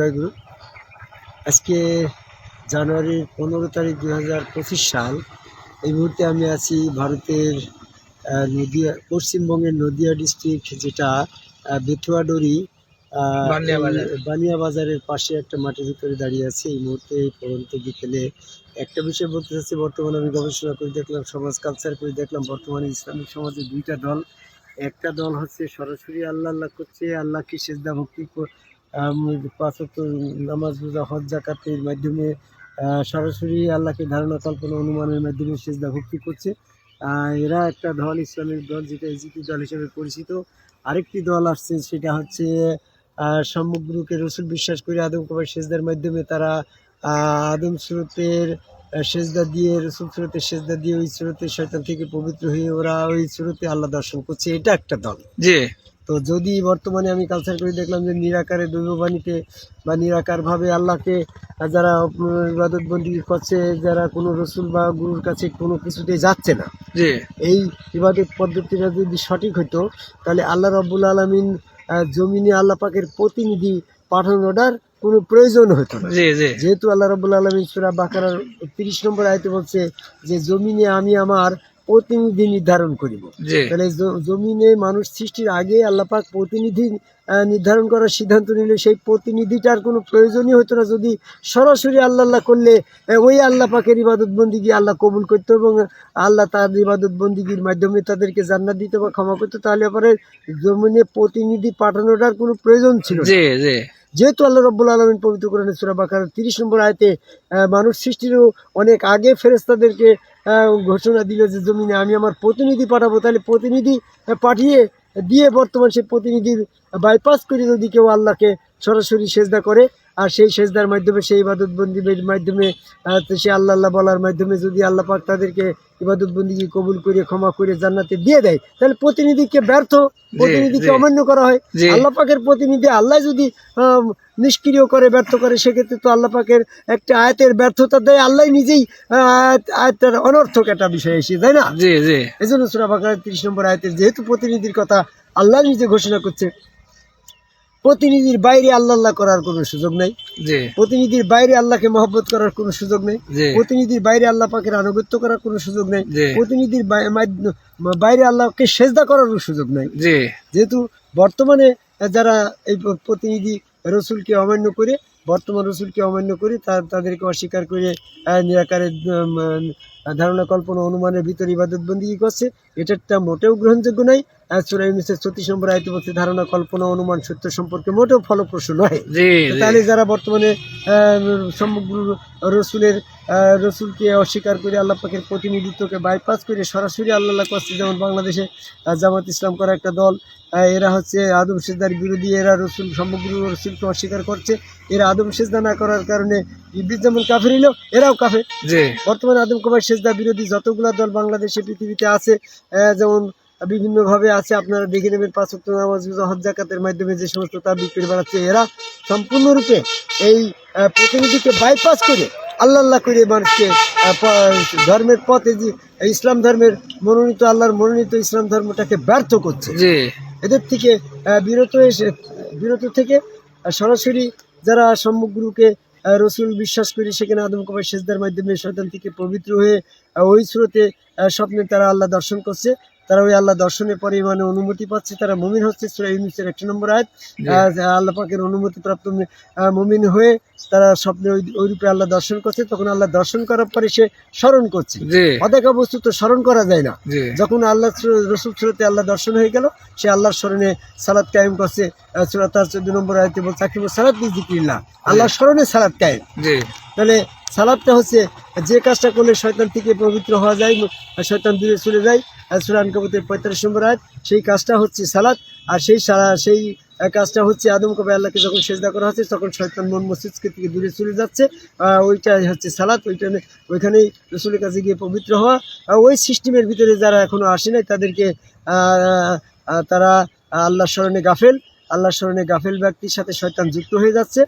জয়গুরু আজকে জানুয়ারির পনেরো তারিখ দুই হাজার পঁচিশ সাল। এই মুহূর্তে আমি আছি ভারতের নদিয়া পশ্চিমবঙ্গের নদিয়া ডিস্ট্রিক্ট যেটা বেথুয়াডরি বানিয়া বাজারের পাশে একটা মাটির ভিতরে দাঁড়িয়ে আছি। এই মুহূর্তে এই পরন্ত বিকেলে একটা বিষয় বলতে চাচ্ছি বর্তমানে আমি গবেষণা করে দেখলাম সমাজ কালচার করে দেখলাম বর্তমানে ইসলামিক সমাজে দুইটা দল। একটা দল হচ্ছে সরাসরি আল্লাহ আল্লাহ করছে আল্লাহকে সেজদা ভক্তি নামাজ, রোজা, হজ জাকাতের মাধ্যমে সরাসরি আল্লাহকে ধারণা, কল্পনা, অনুমানের মাধ্যমে সেজদা ভক্তি করছে। এরা একটা দল ইসলামিক দল, যেটা এজিপি দল হিসেবে পরিচিত। আরেকটি দল আসছে, সেটা হচ্ছে সমগ্রকে রসুল বিশ্বাস করে আদম কবার সেজদার মাধ্যমে তারা আদম স্রোতের সেজদা দিয়ে, রসুল স্রোতের সেজদা দিয়ে ওই স্রোতের শয়তান থেকে পবিত্র হয়ে ওরা ওই স্রোতে আল্লাহ দর্শন করছে। এটা একটা দল। জি। তো যদি বর্তমানে আমি কালচার করে দেখলাম যে নিরাকারে দৈববাণীতে বা নিরাকারভাবে আল্লাহকে যারা ইবাদত বন্দি করছে যারা কোনো রসুল বা গুরুর কাছে কোনো কিছুতে যাচ্ছে না এই ইবাদত পদ্ধতিটা যদি সঠিক হতো তাহলে আল্লাহ রব্বুল আলমিন জমিনে আল্লাহ পাকের প্রতিনিধি পাঠানোটার কোনো প্রয়োজন হতো না। যেহেতু আল্লাহ রব্বুল আলমিন সুরা বাকারার তিরিশ নম্বর আয়তে বলছে যে জমিনে আমি আমার প্রতিনিধি নির্ধারণ করিব। তাহলে জমিনে মানুষ সৃষ্টির আগে আল্লাপাক প্রতিনিধি নির্ধারণ করার সিদ্ধান্ত নিলে সেই প্রতিনিধিটার কোনো প্রয়োজনই হতো না। যদি সরাসরি আল্লাহ আল্লাহ করলে ওই আল্লাহ পাকের ইবাদত বন্দিগি আল্লাহ কবুল করতো এবং আল্লাহ তার ইবাদত বন্দিগির মাধ্যমে তাদেরকে জান্নাত দিত বা ক্ষমা করতো তাহলে পরে জমিনে প্রতিনিধি পাঠানোটার কোনো প্রয়োজন ছিল যেহেতু আল্লাহ রব্বুল আলমিন পবিত্র করেন সুরা বাকার তিরিশ নম্বর আয়তে মানুষ সৃষ্টিরও অনেক আগে ফেরেস্তাদেরকে ঘোষণা দিল যে জমিনে আমি আমার প্রতিনিধি পাঠাবো। তাহলে প্রতিনিধি পাঠিয়ে দিয়ে বর্তমান সে প্রতিনিধির বাইপাস করে যদি কেউ আল্লাহকে সরাসরি সেজদা করে আর সেই সেজদার মাধ্যমে সেই ইবাদত বন্দির মাধ্যমে সে আল্লাহ আল্লাহ বলার মাধ্যমে যদি আল্লাহ পাক তাদেরকে ইবাদত বন্দিকে কবুল করে ক্ষমা করে জান্নাতে দিয়ে দেয় তাহলে প্রতিনিধিকে ব্যর্থ প্রতিনিধিকে অমান্য করা হয়। আল্লাহ পাকের প্রতিনিধি আল্লাহ যদি নিষ্ক্রিয় করে ব্যর্থ করে সেক্ষেত্রে তো আল্লাহ পাকের একটা আয়াতের ব্যর্থতা দেয় আল্লাহ নিজেই আয়াতের অনর্থক একটা বিষয় এসে তাই না? এই জন্য সুরা বাকার তিরিশ নম্বর আয়াতের যেহেতু প্রতিনিধির কথা আল্লাহ নিজে ঘোষণা করছে প্রতিনিধির বাইরে আল্লাহ আল্লাহ করার কোনো সুযোগ নাই। প্রতিনিধির বাইরে আল্লাহকে মহব্বত করার কোনো সুযোগ নেই। প্রতিনিধির বাইরে আল্লাহ পাকের আনুগত্য করার কোনো সুযোগ নেই। প্রতিনিধির বাইরে আল্লাহকে সেজদা করারও সুযোগ নেই। যেহেতু বর্তমানে যারা এই প্রতিনিধি রসুলকে অমান্য করে বর্তমান রসুলকে অমান্য করে তাদেরকে অস্বীকার করে নিরাকারের ধারণা কল্পনা অনুমানের ভিতরে ইবাদত বন্দী করছে। এটা মোটেও গ্রহণযোগ্য নয়। সুরাই উনিশের ছত্রিশ নম্বর আয়তে বলছে ধারণা কল্পনা অনুমান সত্য সম্পর্কে মোটেও ফলপ্রসূ নয়। তাহলে যারা বর্তমানে সমগ্র রসুলের রসুলকে অস্বীকার করে আল্লাহ পাকের প্রতিনিধিত্বকে বাইপাস করে সরাসরি আল্লাহ করছে যেমন বাংলাদেশে জামাত ইসলাম করা একটা দল এরা হচ্ছে আদম সেজদার বিরোধী এরা রসুল সমগ্র রসুলকে অস্বীকার করছে। এরা আদম সেজদা না করার কারণে ইবলিস যেমন কাফের হইল এরাও কাফের। বর্তমানে আদম কবার সেজদা বিরোধী যতগুলা দল বাংলাদেশে পৃথিবীতে আছে যেমন বিভিন্নভাবে আছে আপনারা দেখে নেবেন পাঁচ ওয়াক্ত নামাজ হজ জাকাতের মাধ্যমে যে সমস্ত তাবিজ করে বেড়াচ্ছে এরা সম্পূর্ণরূপে এই প্রতিনিধিকে বাইপাস করে আল্লাহ আল্লাহ করে মানুষকে ধর্মের পথে যে ইসলাম ধর্মের মনোনীত আল্লাহর মনোনীত ইসলাম ধর্মটাকে ব্যর্থ করছে। জি। এদের থেকে বিরত এসে বিরত থেকে সরাসরি যারা সমগ্রকে রসুল বিশ্বাস করি সেখানে আদম কুমার সেজদার মাধ্যমে শয়তান থেকে পবিত্র হয়ে ওই স্রোতে স্বপ্নে তারা আল্লাহ দর্শন করছে। তারা ওই আল্লাহ দর্শনের পরে মানে অনুমতি পাচ্ছে। তারা মমিন হচ্ছে সুরা ইউনুসের একটা নম্বর আয়াত। আল্লাহ পাকের অনুমতি প্রাপ্ত মমিন হয়ে তারা স্বপ্নে ওই রূপে আল্লাহ দর্শন করছে। তখন আল্লাহ দর্শন করার পরে সে স্মরণ করছে। অদেখা বস্তু তো স্মরণ করা যায় না। যখন আল্লাহ রসুল সুরতে আল্লাহ দর্শন হয়ে গেল সে আল্লাহর স্মরণে সালাদ কায়েম করছে। সুরাত তার চোদ্দ নম্বর আয়তে বলছে আকিব সালাদ জিকিল্লাহ আল্লাহর স্মরণে সালাদ কায়েম। তাহলে সালাদটা হচ্ছে যে কাজটা করলে শয়তান থেকে পবিত্র হওয়া যায় শয়তান দূরে চলে যায়। সুরান কবতের পঁয়তাল্লিশ নম্বর আয়াত, সেই কাজটা হচ্ছে সালাদ আর সেই সেই কাজটা হচ্ছে আদম কবে আল্লাহকে যখন সেজদা করা হচ্ছে, তখন শয়তান মন মসজিদকে থেকে দূরে চলে যাচ্ছে ওইটাই হচ্ছে সালাত, ওইটা ওইখানেই রসুলের কাছে গিয়ে পবিত্র হওয়া ওই সিস্টেমের ভিতরে যারা এখনও আসে নাই, তাদেরকে তারা আল্লাহ স্মরণে গাফেল আল্লাহ স্মরণে গাফেল ব্যক্তির সাথে শয়তান যুক্ত হয়ে যাচ্ছে।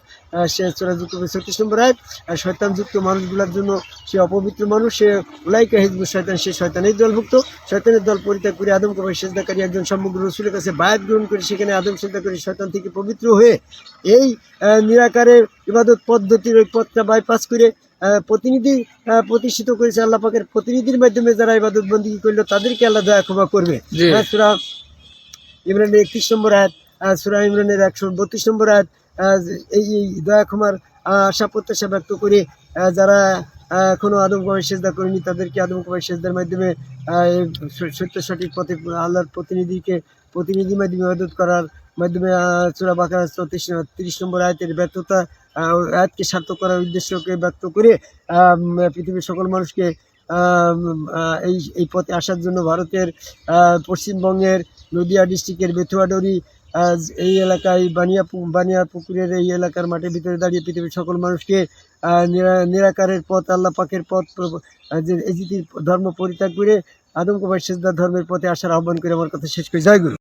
সে চোরা যুক্ত করে ছত্রিশ নম্বর আয় আর শয়তান যুক্ত মানুষগুলোর জন্য সে অপবিত্র মানুষ সে উলাইকা হিজবুল শয়তান সে শয়তানের দলভুক্ত। শয়তানের দল পরিত্যাগ করে আদম কবাই সেজদাকারী একজন সমগ্র রসুলের কাছে বায়াত গ্রহণ করে সেখানে আদম সেজদা করে শয়তান থেকে পবিত্র হয়ে এই আহ, নিরাকারে ইবাদত পদ্ধতির ওই পথটা বাইপাস করে প্রতিনিধি প্রতিষ্ঠিত করেছে আল্লাহ পাকের প্রতিনিধির মাধ্যমে যারা ইবাদত বন্দী করল তাদেরকে আল্লাহ দয়া ক্ষমা করবে। হ্যাঁ, ইমরানের একত্রিশ নম্বর আয়াত। সূরা ইমরানের একশো বত্রিশ নম্বর আয়াত এই দয়া ক্ষমার আশা প্রত্যাশা ব্যক্ত করে যারা আহ, এখনও আদম কুমার সেজদা করেনি তাদেরকে আদম কুমার সেজদার মাধ্যমে সত্য সঠিক পথে আল্লাহর প্রতিনিধিকে প্রতিনিধি মাধ্যমে ইবাদত করার মাধ্যমে চূড়া বাঁকা চৌত্রিশ তিরিশ নম্বর আয়াতের ব্যর্থতা আয়াতকে সার্থক করার উদ্দেশ্যকে ব্যক্ত করে পৃথিবীর সকল মানুষকে এই এই পথে আসার জন্য ভারতের পশ্চিমবঙ্গের নদিয়া ডিস্ট্রিক্টের বেথুয়াডরি আহ, এই এলাকায় বানিয়া বানিয়া পুকুরের এই এলাকার মাঠের ভিতরে দাঁড়িয়ে পৃথিবীর সকল মানুষকে নিরাকারের পথ আল্লাহ পাকের পথ ধর্ম পরিত্যাগ করে আদমকুমার সেজদার ধর্মের পথে আসার আহ্বান করে আমার কথা শেষ করে। জয় গুরু।